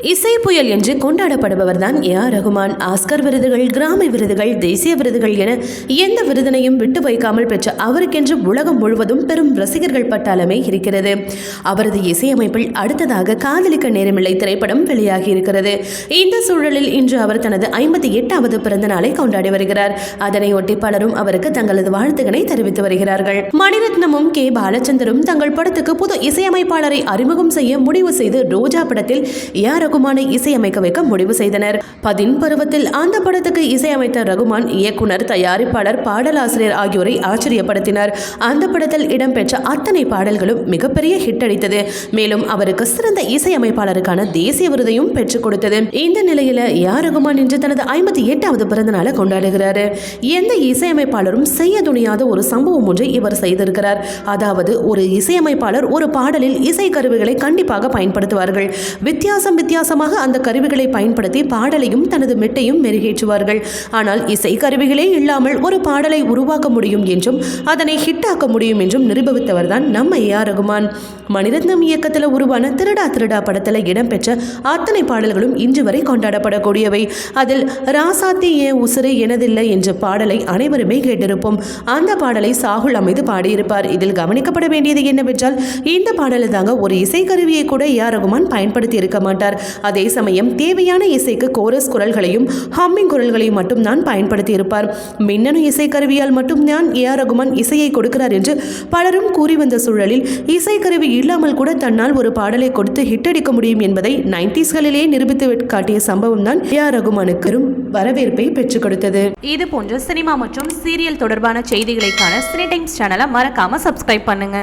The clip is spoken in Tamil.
இசை புயல் என்று கொண்டாடப்படுபவர் தான் ஏ ஆர் ரகுமான். ஆஸ்கர் விருதுகள் கிராமி விருதுகள் தேசிய விருதுகள் என எந்த விருதினையும் விட்டு வைக்காமல் பெற்ற அவருக்கென்று உலகம் முழுவதும் பெரும் ரசிகர்கள் பட்டாளமே இருக்கிறது. அவரது இசையமைப்பில் அடுத்ததாக காதலிக்க நேரமில்லை திரைப்படம் வெளியாகி இருக்கிறது இந்த சூழலில் இன்று அவர் தனது ஐம்பத்தி எட்டாவது பிறந்த நாளை கொண்டாடி வருகிறார். அதனையொட்டி பலரும் அவருக்கு தங்களது வாழ்த்துக்களை தெரிவித்து வருகிறார்கள். மணிரத்னமும் கே. பாலச்சந்தரும் தங்கள் படத்துக்கு புது இசையமைப்பாளரை அறிமுகம் செய்ய முடிவு செய்து ரோஜா படத்தில் ஏ ரகுமானை இசையமைக்க வைக்க முடிவு செய்தனர். பதின் பருவத்தில் அந்த படத்துக்கு இசையமைத்த ரகுமான் இயக்குனர் தயாரிப்பாளர் பாடலாசிரியர் ஆகியோரை ஆச்சரியப்படுத்தினார். அந்த படத்தில் இடம்பெற்ற அத்தனை பாடல்களும் மிகப்பெரிய ஹிட் அடித்தது. மேலும் அவருக்கு சிறந்த இசையமைப்பாளருக்கான தேசிய விருதையும் பெற்றுக் கொடுத்தது. இந்த நிலையில யார் ரகுமான் இன்று தனது ஐம்பத்தி எட்டாவது பிறந்த நாளை கொண்டாடுகிறாரு? எந்த இசையமைப்பாளரும் செய்ய துணியாத ஒரு சம்பவம் ஒன்றை இவர் செய்திருக்கிறார். அதாவது ஒரு இசையமைப்பாளர் ஒரு பாடலில் இசை கருவிகளை கண்டிப்பாக பயன்படுத்துவார்கள். வித்தியாசம் வித்தியாசம் வித்தியாசமாக அந்த கருவிகளை பயன்படுத்தி பாடலையும் தனது மெட்டையும் மெருகேற்றுவார்கள். ஆனால் இசை கருவிகளே இல்லாமல் ஒரு பாடலை உருவாக்க முடியும் என்றும் அதனை ஹிட்டாக்க முடியும் என்றும் நிரூபித்தவர் தான் நம்ம ஏ ஆர் ரகுமான். மணிரத்னம் இயக்கத்தில் உருவான திருடா திருடா படத்தில் இடம்பெற்ற அத்தனை பாடல்களும் இன்று வரை கொண்டாடப்படக்கூடியவை. அதில் ராசாத்தி ஏன் உசுறு எனதில்லை என்ற பாடலை அனைவருமே கேட்டிருப்போம். அந்த பாடலை சாகுல் அமைது பாடியிருப்பார். இதில் கவனிக்கப்பட வேண்டியது என்னவென்றால் இந்த பாடலில் தாங்க ஒரு இசைக்கருவியை கூட ஏ ஆர் ரகுமான் பயன்படுத்தி இருக்க மாட்டார். அதே சமயம் தேவையான இசைக்கு கோரஸ் குரல்களையும் ஹம்மிங் குரல்களையும் மட்டும் தான் பயன்படுத்தி இருப்பார் மின்னணு இசைக்கருவியால் மட்டும் தான் ஏ ஆர் ரகுமான் இசையை கொடுக்கிறார் என்று பலரும் கூறி வந்த சூழலில் இசைக்கருவி இல்லாமல் கூட தன்னால் ஒரு பாடலை கொடுத்து ஹிட்டடிக்க முடியும் என்பதை நைன்டிஸ்களிலே நிரூபித்து காட்டிய சம்பவம் தான் ஏ ஆர் ரகுமானுக்கு வரவேற்பை பெற்றுக் கொடுத்தது. இது போன்ற சினிமா மற்றும் சீரியல் தொடர்பான செய்திகளைக்கான சினி டைம்ஸ் சேனலை மறக்காம சப்ஸ்கிரைப் பண்ணுங்க.